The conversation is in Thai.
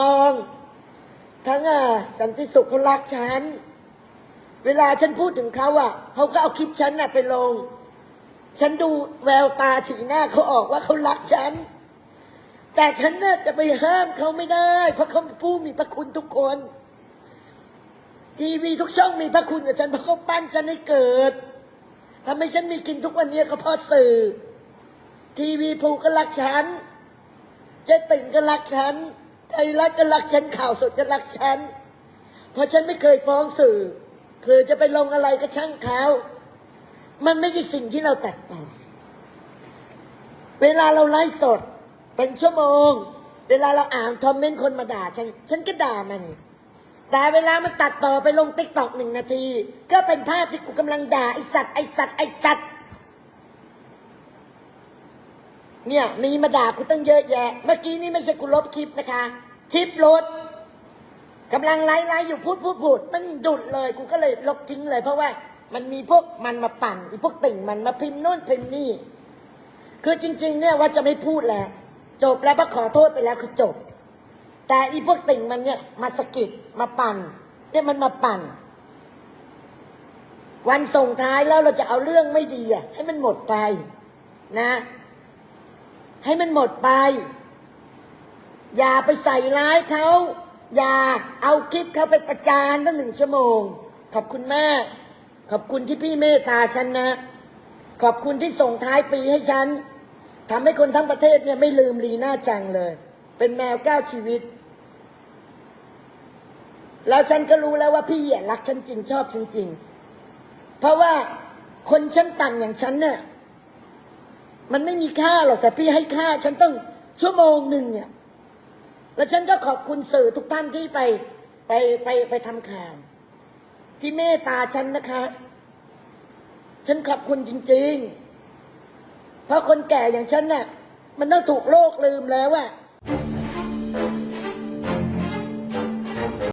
ปอง ทั้งอะสันติสุขเขารักฉัน เวลาฉันพูดถึงเขาอะเขาก็เอาคลิปฉันน่ะไปลง ฉันดูแววตาสีหน้าเขาออกว่าเขารักฉัน แต่ฉันน่ะจะไปห้ามเขาไม่ได้ เพราะเขาผู้มีพระคุณทุกคน ทีวีทุกช่องมีพระคุณกับฉันเพราะเขาปั้นฉันให้เกิดทำให้ฉันมีกินทุกวันนี้ก็เพราะสื่อ ทีวีภูก็รักฉัน เจ๊ติ่งก็รักฉัน ไทยรัฐก็รักฉันข่าวสดก็รักฉัน เพราะฉันไม่เคยฟ้องสื่อคือจะไปลงอะไรก็ช่างเขามันไม่ใช่สิ่งที่เราตัดต่อ เวลาเราไลฟ์สด เป็นชั่วโมง เวลาเราอ่านคอมเมนต์คนมาด่าฉัน ฉันก็ด่ามัน แต่เวลามันตัดต่อไปลงติ๊กตอกหนึ่งนาที ก็เป็นภาพที่กูกำลังด่าไอสัตว์ไอสัตว์ไอสัตว์ เนี่ยมีมาด่ากูตั้งเยอะแยะ เมื่อกี้นี่ไม่ใช่กูลบคลิปนะคะ คลิปหลดกำลังไลฟ์ไลฟ์อยู่พูดพูดพูดมันดุดเลยกูก็เลยลบทิ้งเลย เพราะว่ามันมีพวกมันมาปั่นอีพวกติ่งมันมาพิมพ์โน่นพิมพ์นี่ คือจริง ๆ เนี่ยว่าจะไม่พูดแล้ว จบแล้วเพราะขอโทษไปแล้วคือจบ แต่อีพวกติ่งมันเนี่ยมาสะกิดมาปั่นเนี่ยมันมาปั่น วันส่งท้ายแล้วเราจะเอาเรื่องไม่ดีอะให้มันหมดไปนะ ให้มันหมดไป อย่าไปใส่ร้ายเขา อย่าเอาคลิปเขาไปประจานตั้งหนึ่งชั่วโมง ขอบคุณมาก ขอบคุณที่พี่เมตตาฉันนะ ขอบคุณที่ส่งท้ายปีให้ฉันทำให้คนทั้งประเทศเนี่ยไม่ลืมลีน่าจังเลย เป็นแมวเก้าชีวิต แล้วฉันก็รู้แล้วว่าพี่อะรักฉันจริงชอบฉันจริง เพราะว่าคนชั้นต่ำอย่างฉันเนี่ยมันไม่มีค่าหรอกแต่พี่ให้ค่า ฉันต้องชั่วโมงหนึ่งเนี่ย แล้วฉันก็ขอบคุณสื่อทุกท่านที่ไปไปไปไปทำข่าว ที่เมตตาฉันนะคะ ฉันขอบคุณจริง ๆ เพราะคนแก่อย่างฉันน่ะ มันต้องถูกโลกลืมแล้วว่า